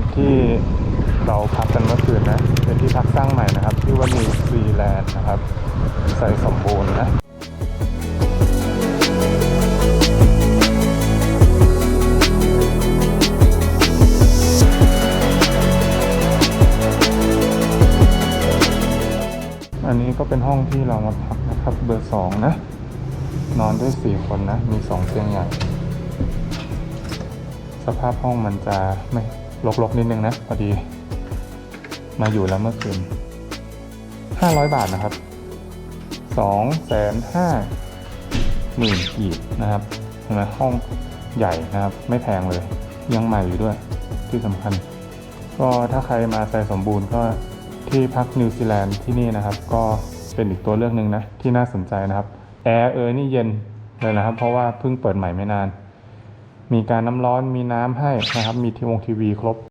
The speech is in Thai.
นะครับที่เราพักกันเมื่อคืนนะ เป็นที่พักสร้างใหม่นะครับ ชื่อว่านิวซีแลนด์นะครับ ใส่สมบูรณ์นะอันนี้ก็เป็นห้องที่เรามาพักนะครับ เบอร์สองนะ นอนด้วยสี่คนนะ มีสองเตียงใหญ่ สภาพห้องมันจะไม่ รกๆนิดนึงนะพอดี มาอยู่แล้วเมื่อคืนห้าร้อยบาทนะครับสองแสนห้าหมื่นกีบนะครับเห็นไหมห้องใหญ่นะครับ ไม่แพงเลย ยังใหม่อยู่ด้วยที่สำคัญ ก็ถ้าใครมาใส่สมบูรณ์ก็ที่พักนิวซีแลนด์ที่นี่นะครับ ก็เป็นอีกตัวเลือกหนึ่งนะ ที่น่าสนใจนะครับ แอร์เออนี่เย็นเลยนะครับ เพราะว่าเพิ่งเปิดใหม่ไม่นาน มีการน้ำร้อนมีน้ำให้นะครับ มีทีวงทีวีครบ